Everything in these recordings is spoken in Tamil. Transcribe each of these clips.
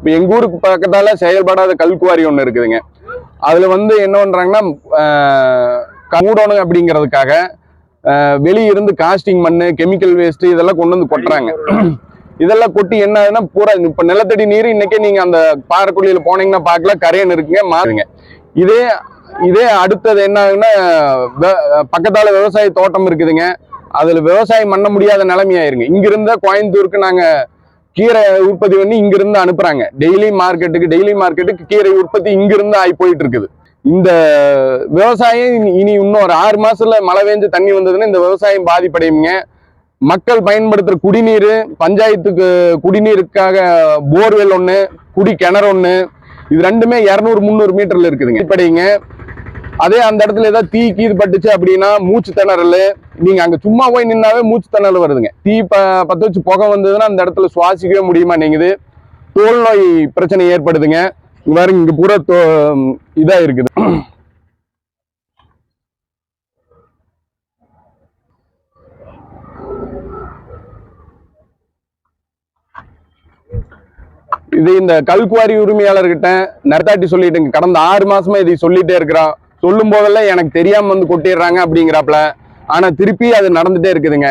இப்போ எங்கள் ஊருக்கு பக்கத்தால் செயல்படாத கல்குவாரி ஒன்று இருக்குதுங்க. அதில் வந்து என்ன பண்ணுறாங்கன்னா மூடணும் அப்படிங்கிறதுக்காக வெளியிருந்து இருந்து காஸ்டிங் மண் கெமிக்கல் வேஸ்ட்டு இதெல்லாம் கொண்டு வந்து கொட்டுறாங்க. இதெல்லாம் கொட்டி என்ன ஆகுதுன்னா பூரா இப்போ நிலத்தடி நீர் இன்னைக்கே நீங்கள் அந்த பாறைக்குழியில் போனீங்கன்னா பார்க்கலாம் கரையன் இருக்குங்க மாறுங்க இதே இதே அடுத்தது என்ன ஆகுதுன்னா பக்கத்தால் விவசாய தோட்டம் இருக்குதுங்க. அதில் விவசாயம் பண்ண முடியாத நிலைமையாயிருங்க. இங்கிருந்த கோயம்புத்தூருக்கு நாங்கள் கீரை உற்பத்தி பண்ணி இங்கிருந்து அனுப்புறாங்க. டெய்லி மார்க்கெட்டுக்கு டெய்லி மார்க்கெட்டுக்கு கீரை உற்பத்தி இங்கிருந்து ஆகி போயிட்டு இருக்குது. இந்த விவசாயம் இனி- இனி இன்னும் ஒரு ஆறு மாசத்துல மழை பெஞ்சு தண்ணி வந்ததுன்னா இந்த விவசாயம் பாதிப்படையுங்க. மக்கள் பயன்படுத்துற குடிநீர் பஞ்சாயத்துக்கு குடிநீருக்காக போர்வெல் ஒன்று குடி கிணறு ஒன்று இது ரெண்டுமே இரநூறு முந்நூறு மீட்டர்ல இருக்குதுங்க. இப்படிங்க அதே அந்த இடத்துல ஏதாவது தீ கீது பட்டுச்சு அப்படின்னா மூச்சு திணறல். நீங்கள் அங்கே சும்மா போய் நின்னாவே மூச்சு திணறல் வருதுங்க. தீ ப பற்ற வச்சு புகை வந்ததுன்னா அந்த இடத்துல சுவாசிக்கவே முடியுமா நீங்குது? தோல் நோய் பிரச்சனை ஏற்படுதுங்க. இங்க இங்கே பூரா தோ இதாக இருக்குது. இது இந்த கல்குவாரி உரிமையாளர்கிட்ட நரத்தாட்டி சொல்லிட்டுங்க. கடந்த ஆறு மாசமா இதை சொல்லிட்டே இருக்கிறோம் சொல்லும் போதெல்லாம் எனக்கு தெரியாம வந்து கொட்டிடுறாங்க அப்படிங்கிறாப்புல. ஆனா திருப்பி அது நடந்துட்டே இருக்குதுங்க.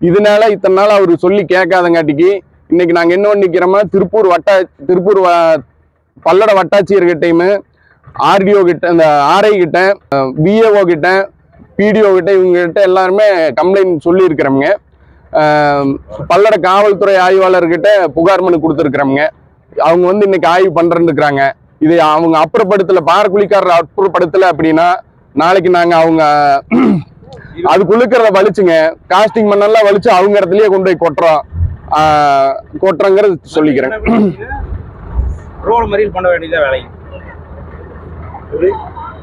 இதனால இத்தனை நாள் அவர் சொல்லி கேட்காதங்காட்டிக்கு இன்னைக்கு நாங்க என்ன பண்ணிக்கிறோமா திருப்பூர் வட்டா திருப்பூர் வ- பல்லட வட்டாட்சியர்கிட்டையுமே ஆர்டிஓ கிட்ட இந்த ஆர்ஐ கிட்ட விஏஓ கிட்ட பிடிஓ கிட்ட இவங்க கிட்ட எல்லாருமே கம்ப்ளைண்ட் சொல்லி இருக்கிறோம்ங்க பல்லட காவல்துறை ஆய்வாளர்கிட்ட புகார் மனு கொடுத்துருக்குறோம்ங்க. அவங்க வந்து இன்னைக்கு ஆய்வு பண்றேன்னு இருக்கிறாங்க இதை அவங்க அப்புறப்படுத்தல பாரக்குழிக்காரர் அப்புறப்படுத்தல அப்படின்னா நாளைக்கு நாங்க அவங்க அதுக்குள்ளுக்கிறத வலிச்சுங்க. காஸ்டிங் மண்ணெல்லாம் வலிச்சு அவங்க இடத்துலயே கொண்டு போய் கொட்டுறோம். ஆஹ் கொட்டுறோங்கிறது சொல்லிக்கிறேன். ரோடு மறியல் பண்ண வேண்டியதா வேலை.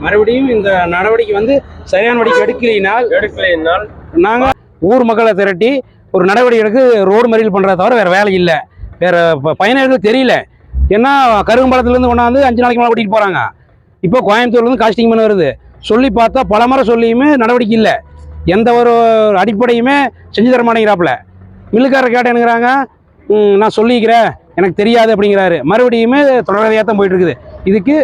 மறுபடியும் இந்த நடவடிக்கை வந்து சரியான நடவடிக்கை எடுக்கலைனால் எடுக்கலைனால் நாங்கள் ஊர் மக்களை திரட்டி ஒரு நடவடிக்கை எடுக்க ரோடு மறியல் பண்ணுறத தவிர வேறு வேலை இல்லை. வேறு பயனர்கள் தெரியல. ஏன்னா கருங்கம்பாளத்துலேருந்து கொண்டாந்து அஞ்சு நாளைக்கு மேலே கூட்டிகிட்டு போகிறாங்க இப்போ கோயம்புத்தூர்லேருந்து காஸ்டிங் பண்ண வருது. சொல்லி பார்த்தா பல முறை சொல்லியுமே நடவடிக்கை இல்லை. எந்த ஒரு அடிப்படையுமே செஞ்சு தர மாட்டேங்கிறாப்புல. மில்லுக்காரர் கேட்டேனுங்கிறாங்க நான் சொல்லிக்கிறேன். எனக்கு தெரியாது அப்படிங்கிறாரு. மறுபடியுமே தொடர்கதையாக தான் போயிட்டுருக்குது. இதுக்கு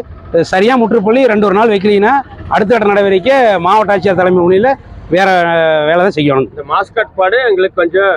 சரியாக முற்றுப்புள்ளி ரெண்டு ஒரு நாள் வைக்கலைன்னா அடுத்த கட்ட நடவடிக்கை மாவட்ட ஆட்சியர் தலைமை முன்னிலையில் வேறு வேலை தான் செய்யணும். இந்த மாஸ்க் கட்டுப்பாடு எங்களுக்கு கொஞ்சம்